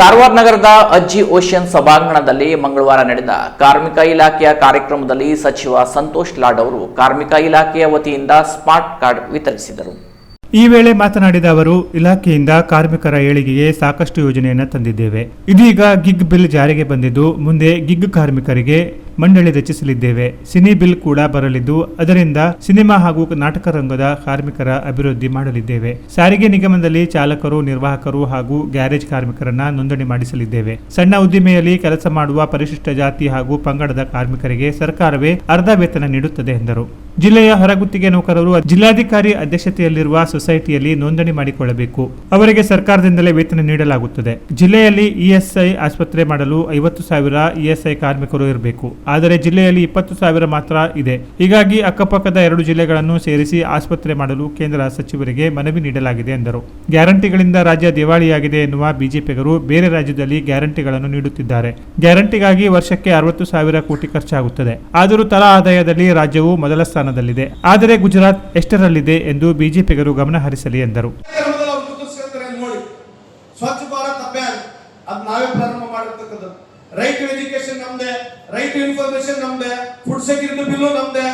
ಕಾರವಾರ ನಗರದ ಅಜ್ಜಿ ಓಷನ್ ಸಭಾಂಗಣದಲ್ಲಿ ಮಂಗಳವಾರ ನಡೆದ ಕಾರ್ಮಿಕ ಇಲಾಖೆಯ ಕಾರ್ಯಕ್ರಮದಲ್ಲಿ ಸಚಿವ ಸಂತೋಷ್ ಲಾಡ್ ಅವರು ಕಾರ್ಮಿಕ ಇಲಾಖೆಯ ವತಿಯಿಂದ ಸ್ಮಾರ್ಟ್ ಕಾರ್ಡ್ ವಿತರಿಸಿದರು. ಈ ವೇಳೆ ಮಾತನಾಡಿದ ಅವರು, ಇಲಾಖೆಯಿಂದ ಕಾರ್ಮಿಕರ ಏಳಿಗೆಗೆ ಸಾಕಷ್ಟು ಯೋಜನೆಯನ್ನು ತಂದಿದ್ದೇವೆ. ಇದೀಗ ಗಿಗ್ ಬಿಲ್ ಜಾರಿಗೆ ಬಂದಿದ್ದು, ಮುಂದೆ ಗಿಗ್ ಕಾರ್ಮಿಕರಿಗೆ ಮಂಡಳಿ ರಚಿಸಲಿದ್ದೇವೆ. ಸಿನಿ ಬಿಲ್ ಕೂಡ ಬರಲಿದ್ದು, ಅದರಿಂದ ಸಿನಿಮಾ ಹಾಗೂ ನಾಟಕ ರಂಗದ ಕಾರ್ಮಿಕರ ಅಭಿವೃದ್ಧಿ ಮಾಡಲಿದ್ದೇವೆ. ಸಾರಿಗೆ ನಿಗಮದಲ್ಲಿ ಚಾಲಕರು, ನಿರ್ವಾಹಕರು ಹಾಗೂ ಗ್ಯಾರೇಜ್ ಕಾರ್ಮಿಕರನ್ನ ನೋಂದಣಿ ಮಾಡಿಸಲಿದ್ದೇವೆ. ಸಣ್ಣ ಉದ್ದಿಮೆಯಲ್ಲಿ ಕೆಲಸ ಮಾಡುವ ಪರಿಶಿಷ್ಟ ಜಾತಿ ಹಾಗೂ ಪಂಗಡದ ಕಾರ್ಮಿಕರಿಗೆ ಸರ್ಕಾರವೇ ಅರ್ಧ ವೇತನ ನೀಡುತ್ತದೆ ಎಂದರು. ಜಿಲ್ಲೆಯ ಹೊರಗುತ್ತಿಗೆ ನೌಕರರು ಜಿಲ್ಲಾಧಿಕಾರಿ ಅಧ್ಯಕ್ಷತೆಯಲ್ಲಿರುವ ಸೊಸೈಟಿಯಲ್ಲಿ ನೋಂದಣಿ ಮಾಡಿಕೊಳ್ಳಬೇಕು. ಅವರಿಗೆ ಸರ್ಕಾರದಿಂದಲೇ ವೇತನ ನೀಡಲಾಗುತ್ತದೆ. ಜಿಲ್ಲೆಯಲ್ಲಿ ಇಎಸ್ಐ ಆಸ್ಪತ್ರೆ ಮಾಡಲು ಐವತ್ತು ಸಾವಿರ ಇಎಸ್ಐ ಕಾರ್ಮಿಕರು ಇರಬೇಕು. ಆದರೆ ಜಿಲ್ಲೆಯಲ್ಲಿ ಇಪ್ಪತ್ತು ಸಾವಿರ ಮಾತ್ರ ಇದೆ. ಹೀಗಾಗಿ ಅಕ್ಕಪಕ್ಕದ ಎರಡು ಜಿಲ್ಲೆಗಳನ್ನು ಸೇರಿಸಿ ಆಸ್ಪತ್ರೆ ಮಾಡಲು ಕೇಂದ್ರ ಸಚಿವರಿಗೆ ಮನವಿ ನೀಡಲಾಗಿದೆ ಎಂದರು. ಗ್ಯಾರಂಟಿಗಳಿಂದ ರಾಜ್ಯ ದಿವಾಳಿಯಾಗಿದೆ ಎನ್ನುವ ಬಿಜೆಪಿಗರು ಬೇರೆ ರಾಜ್ಯದಲ್ಲಿ ಗ್ಯಾರಂಟಿಗಳನ್ನು ನೀಡುತ್ತಿದ್ದಾರೆ. ಗ್ಯಾರಂಟಿಗಾಗಿ ವರ್ಷಕ್ಕೆ ಅರವತ್ತು ಸಾವಿರ ಕೋಟಿ ಖರ್ಚಾಗುತ್ತದೆ. ಆದರೂ ತಲಾ ಆದಾಯದಲ್ಲಿ ರಾಜ್ಯವು ಮೊದಲ ಸ್ಥಾನದಲ್ಲಿದೆ. ಆದರೆ ಗುಜರಾತ್ ಎಷ್ಟರಲ್ಲಿದೆ ಎಂದು ಬಿಜೆಪಿಗರು ಗಮನ ಹರಿಸಲಿ ಎಂದರು. ಸ್ವಚ್ಛ ಭಾರತ್ ಅಭಿಯಾನ್. ಅದು ನಾವೇ ಪ್ರಾರಂಭ ಮಾಡಿರ್ತಕ್ಕದ್ದು ರೈಟ್ ಟು ಎಜುಕೇಶನ್ ನಮ್ದೆ, ರೈಟ್ ಟು ಇನ್ಫಾರ್ಮೇಶನ್ ನಮ್ದೆ, ಫುಡ್ ಸೆಕ್ಯೂರಿಟಿ ಬಿಲ್ಲು ನಮ್ದೆ,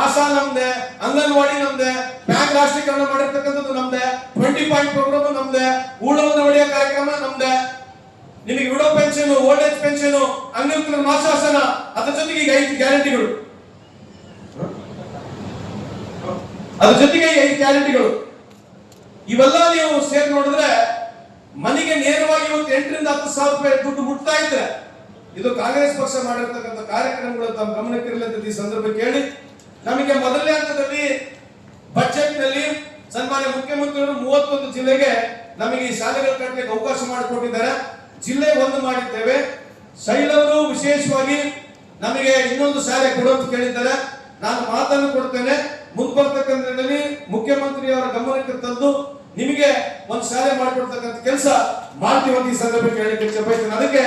ಆಶಾ ನಮ್ದೆ, ಅಂಗನವಾಡಿ ನಮ್ದೆ, ಬ್ಯಾಂಕ್ ರಾಷ್ಟ್ರೀಕರಣ ಮಾಡಿರ್ತಕ್ಕಂಥದ್ದು ನಮ್ದೆ ಟ್ವೆಂಟಿ ಪಾಯಿಂಟ್ ಪ್ರೋಗ್ರಾಮ್ ನಮ್ದೆ ಊಳವನ್ನು ಹೊಡೆಯೋ ಕಾರ್ಯಕ್ರಮ ನಮ್ದೆ. ನಿಮಗೆ widow pension, old age pension, ಅಂಗವಿಕಲರ ಮಾಸಾಸನ ಅದ್ರ ಜೊತೆಗೆ ಈಗ ಐದು ಗ್ಯಾರಂಟಿಗಳು. ಅದ್ರ ಜೊತೆಗೆ ಐದು ಗ್ಯಾರಂಟಿಗಳು. ಇವೆಲ್ಲ ನೀವು ಸೇರಿ ನೋಡಿದ್ರೆ ಮನೆಗೆ ನೇರವಾಗಿ ಇವತ್ತು ಎಂಟರಿಂದ ಹತ್ತು ಸಾವಿರ ರೂಪಾಯಿ ದುಡ್ಡು ಮುಟ್ತಾ ಇದ್ರೆ ಇದು ಕಾಂಗ್ರೆಸ್ ಪಕ್ಷ ಮಾಡಿರ್ತಕ್ಕಂಥ ಕಾರ್ಯಕ್ರಮಗಳು ತಮ್ಮ ಗಮನಕ್ಕಿರಲಿ ಅಂತ ಈ ಸಂದರ್ಭ ಕೇಳಿ ನಮಗೆ ಮೊದಲನೇ ಹಂತದಲ್ಲಿ ಬಜೆಟ್ನಲ್ಲಿ ಸನ್ಮಾನ್ಯ ಮುಖ್ಯಮಂತ್ರಿಗಳು ಮೂವತ್ತೊಂದು ಜಿಲ್ಲೆಗೆ ನಮಗೆ ಈ ಶಾಲೆಗಳ ಕಟ್ಟಲಿಕ್ಕೆ ಅವಕಾಶ ಮಾಡಿಕೊಟ್ಟಿದ್ದಾರೆ. ಜಿಲ್ಲೆ ಒಂದು ಮಾಡಿದ್ದೇವೆ. ಶೈಲವರು ವಿಶೇಷವಾಗಿ ನಮಗೆ ಇನ್ನೊಂದು ಶಾಲೆ ಕೊಡುವಂತ ಕೇಳಿದ್ದಾರೆ. ನಾನು ಮಾತನ್ನು ಕೊಡ್ತೇನೆ. ಮುಂದೆ ಮುಖ್ಯಮಂತ್ರಿ ಮುಖ್ಯಮಂತ್ರಿಯವರ ಗಮನಕ್ಕೆ ತಂದು ನಿಮಗೆ ಒಂದು ಶಾಲೆ ಮಾಡಿಕೊಡ್ತಕ್ಕಂಥ ಕೆಲಸ ಮಾಡ್ತೀವಿ ಅಂತ ಈ ಸಂದರ್ಭಕ್ಕೆ ಹೇಳಿ ಅದಕ್ಕೆ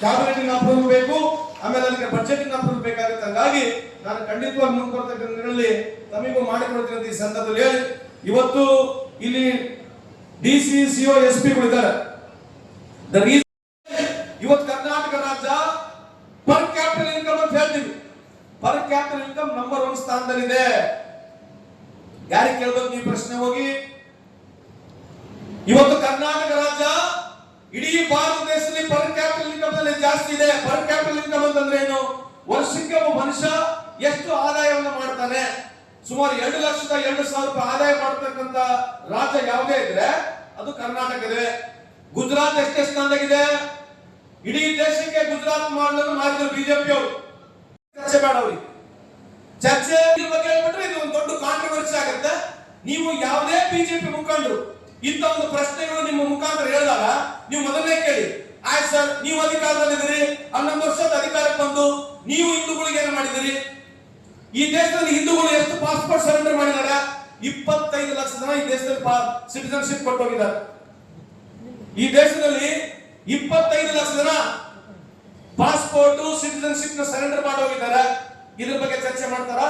ಕ್ಯಾಬಿನೆಟ್ ಅಪ್ರೂವಲ್ ಬೇಕು ಆಮೇಲೆ ಅದಕ್ಕೆ ಬಜೆಟ್ ಅಪ್ರೂವಲ್ ಬೇಕಾಗುತ್ತೆ ಹಂಗಾಗಿ ನಾನು ಖಂಡಿತವಾಗಿ ಮುಂದೆ ಬರ್ತಕ್ಕಂಥ ದಿನಗಳಲ್ಲಿ ತಮಗೂ ಮಾಡಿಕೊಡ್ತೀನಿ ಈ ಸಂದರ್ಭದಲ್ಲಿ ಇವತ್ತು ಇಲ್ಲಿ ಡಿ ಸಿ ಸಿಒ ಎಸ್ ಪಿಗಳಿದ್ದಾರೆ ದ ರೀಸನ್ ಇವತ್ತು ಕರ್ನಾಟಕ ರಾಜ್ಯ ಪರ್ ಕ್ಯಾಪಿಟಲ್ ಇನ್ಕಮ್ ಅಂತ ಹೇಳ್ತೀವಿ. Per capital income number one ಸ್ಥಾನದಲ್ಲಿದೆ. ಯಾರಿಗೆ ಕೇಳ್ಬೇಕು ನೀವು ಪ್ರಶ್ನೆ ಹೋಗಿ ಇವತ್ತು ಕರ್ನಾಟಕ ರಾಜ್ಯ ಇಡೀ ಭಾರತ ದೇಶದಲ್ಲಿ ಪರ್ ಕ್ಯಾಪಿಟಲ್ ಇನ್ಕಮ್ನಲ್ಲಿ ಜಾಸ್ತಿ ಇದೆ. ಪರ್ ಕ್ಯಾಪಿಟಲ್ ಇನ್ಕಮ್ ಅಂತಂದ್ರೆ ಏನು? ವರ್ಷಕ್ಕೆ ಒಬ್ಬ ಮನುಷ್ಯ ಎಷ್ಟು ಆದಾಯವನ್ನು ಮಾಡ್ತಾನೆ? ಸುಮಾರು ಎರಡು ಲಕ್ಷದ ಎರಡು ಸಾವಿರ ರೂಪಾಯಿ ಆದಾಯ ಮಾಡ್ತಕ್ಕಂತ ರಾಜ್ಯ ಯಾವುದೇ ಇದ್ರೆ ಅದು ಕರ್ನಾಟಕ ಗುಜರಾತ್ ಎಷ್ಟೇ ಸ್ಥಾನದಾಗಿದೆ? ಇಡೀ ದೇಶಕ್ಕೆ ಗುಜರಾತ್ ಮಾಡಲು ಮಾಡಿದ್ರು ಬಿಜೆಪಿ ಅವರು. ಚರ್ಚೆ ಬೇಡ ಚರ್ಚೆ ಬಗ್ಗೆ ಇದು ಒಂದು ದೊಡ್ಡ ಕಾಂಟ್ರವರ್ಸಿ ಆಗುತ್ತೆ. ನೀವು ಯಾವುದೇ ಬಿಜೆಪಿ ಮುಖಂಡರು ಇಂಥ ಒಂದು ಪ್ರಶ್ನೆಗಳು ನಿಮ್ಮ ಮುಖಾಂತರ ಹೇಳಿದಾಗ ನೀವು ಮೊದಲನೇ ಕೇಳಿ. ಆಯ್ತು ಸರ್ ನೀವು ಅಧಿಕಾರದಲ್ಲಿದ್ದೀರಿ. ಹನ್ನೊಂದು ವರ್ಷದ ಅಧಿಕಾರಕ್ಕೆ ಬಂದು ನೀವು ಹಿಂದೂಗಳಿಗೆ ಏನು ಮಾಡಿದಿರಿ ಈ ದೇಶದಲ್ಲಿ ಹಿಂದೂಗಳು ಎಷ್ಟು ಪಾಸ್ಪೋರ್ಟ್ ಸರೆಂಡರ್ ಮಾಡಿದಾರ ಇಪ್ಪತ್ತೈದು ಲಕ್ಷ ಜನ ಈ ದೇಶದಲ್ಲಿ ಸಿಟಿಸನ್ಶಿಪ್ ಕೊಟ್ಟು ಹೋಗಿದ್ದಾರೆ ಈ ದೇಶದಲ್ಲಿ ಇಪ್ಪತ್ತೈದು ಲಕ್ಷ ಜನ ಪಾಸ್ಪೋರ್ಟ್ ಸಿಟಿಸನ್ಶಿಪ್ನ ಸರೆಂಡರ್ ಮಾಡಿ ಹೋಗಿದ್ದಾರೆ ಇದ್ರ ಬಗ್ಗೆ ಚರ್ಚೆ ಮಾಡ್ತಾರಾ?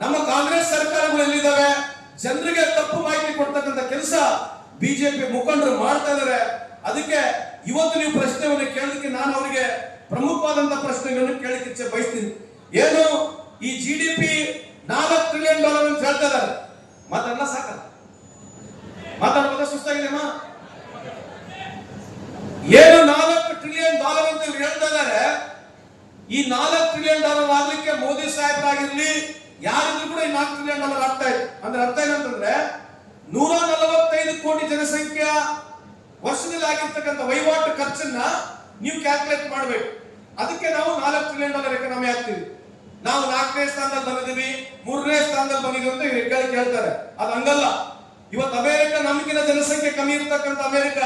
ನಮ್ಮ ಕಾಂಗ್ರೆಸ್ ಸರ್ಕಾರಗಳು ಎಲ್ಲಿದ್ದಾವೆ? ಜನರಿಗೆ ತಪ್ಪು ಮಾಹಿತಿ ಕೊಡ್ತಕ್ಕಂಥ ಕೆಲಸ ಬಿಜೆಪಿ ಮುಖಂಡರು ಮಾಡ್ತಾ ಇದ್ದಾರೆ. ಅದಕ್ಕೆ ಇವತ್ತು ನೀವು ಪ್ರಶ್ನೆಯನ್ನು ಕೇಳಲಿಕ್ಕೆ ನಾನು ಅವರಿಗೆ ಪ್ರಮುಖವಾದಂತ ಪ್ರಶ್ನೆಗಳನ್ನು ಕೇಳಲಿಕ್ಕೆ ಬಯಸ್ತೀನಿ. ಏನು ಈ ಜಿ ಡಿ ಪಿ ನಾಲ್ಕು ಟ್ರಿಲಿಯನ್ ಡಾಲರ್ ಅಂತ ಹೇಳ್ತಾ ಇದ್ದಾರೆ. ಸಾಕಲ್ಲ. ಸಾಕ ಮಾತಾಡ್ಬೋದ ಸುಸ್ತಾಗಿದೆ ಏನು ನಾಲ್ಕು ಟ್ರಿಲಿಯನ್ ಡಾಲರ್ ಅಂತ ಇವ್ರು ಹೇಳ್ತಾ ಇದ್ದಾರೆ? ಈ ನಾಲ್ಕು ಟ್ರಿಲಿಯನ್ ಡಾಲರ್ ಆಗ್ಲಿಕ್ಕೆ ಮೋದಿ ಸಾಹೇಬರಾಗಿರ್ಲಿ, ಯಾರಿದ್ರು ಕೂಡ ಈ ನಾಲ್ಕು ಟ್ರಿಲಿಯನ್ ಡಾಲರ್ ಆಗ್ತಾ ಇದೆ ಅಂದ್ರೆ ಅರ್ಥ ಏನಂತಂದ್ರೆ, ನೂರ ನಲವತ್ತೈದು ಕೋಟಿ ಜನಸಂಖ್ಯೆಯ ವರ್ಷದಲ್ಲಿ ಆಗಿರ್ತಕ್ಕಂಥ ವಹಿವಾಟು ಖರ್ಚನ್ನ ನೀವು ಕ್ಯಾಲ್ಕುಲೇಟ್ ಮಾಡಬೇಕು. ಅದಕ್ಕೆ ನಾವು ನಾಲ್ಕು ಟ್ರಿಲಿಯನ್ ಡಾಲರ್ ಎಕನಾಮಿ ಆಗ್ತೀವಿ ನಾವು ನಾಲ್ಕನೇ ಸ್ಥಾನದಲ್ಲಿ ಬಂದಿದ್ದೀವಿ, ಮೂರನೇ ಸ್ಥಾನದಲ್ಲಿ ಬಂದಿದ್ದೀವಿ ಅಂತ ಹೆಗ್ಗಳಿಕೆ ಹೇಳ್ತಾರೆ ಅದು ಹಂಗಲ್ಲ. ಇವತ್ತು ಅಮೆರಿಕ ನಮಗಿನ ಜನಸಂಖ್ಯೆ ಕಮ್ಮಿ ಇರ್ತಕ್ಕಂಥ ಅಮೆರಿಕ.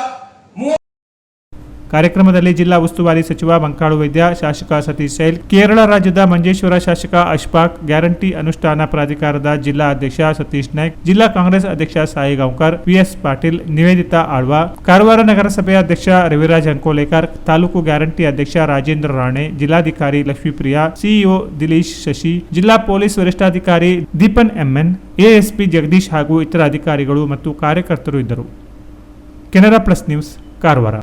ಕಾರ್ಯಕ್ರಮದಲ್ಲಿ ಜಿಲ್ಲಾ ಉಸ್ತುವಾರಿ ಸಚಿವ ಬಂಕಾಳು ವೈದ್ಯ, ಶಾಸಕ ಸತೀಶ್ ಸೈಲ್, ಕೇರಳ ರಾಜ್ಯದ ಮಂಜೇಶ್ವರ ಶಾಸಕ ಅಶ್ಫಾಕ್, ಗ್ಯಾರಂಟಿ ಅನುಷ್ಠಾನ ಪ್ರಾಧಿಕಾರದ ಜಿಲ್ಲಾ ಅಧ್ಯಕ್ಷ ಸತೀಶ್ ನಾಯ್ಕ್, ಜಿಲ್ಲಾ ಕಾಂಗ್ರೆಸ್ ಅಧ್ಯಕ್ಷ ಸಾಯಿ ಗಾಂವ್ಕರ್ ಪಿಎಸ್ ಪಾಟೀಲ್, ನಿವೇದಿತಾ ಆಳ್ವಾ, ಕಾರವಾರ ನಗರಸಭೆಯ ಅಧ್ಯಕ್ಷ ರವಿರಾಜ್ ಅಂಕೋಲೇಕರ್, ತಾಲೂಕು ಗ್ಯಾರಂಟಿ ಅಧ್ಯಕ್ಷ ರಾಜೇಂದ್ರ ರಾಣೆ, ಜಿಲ್ಲಾಧಿಕಾರಿ ಲಕ್ಷ್ಮೀಪ್ರಿಯಾ, ಸಿಇಒ ದಿಲೀಶ್ ಶಶಿ, ಜಿಲ್ಲಾ ಪೊಲೀಸ್ ವರಿಷ್ಠಾಧಿಕಾರಿ ದೀಪನ್ ಎಂಎನ್ ಎಎಸ್ಪಿ ಜಗದೀಶ್ ಹಾಗೂ ಇತರ ಅಧಿಕಾರಿಗಳು ಮತ್ತು ಕಾರ್ಯಕರ್ತರು ಇದ್ದರು. Canara plus news, Karwar.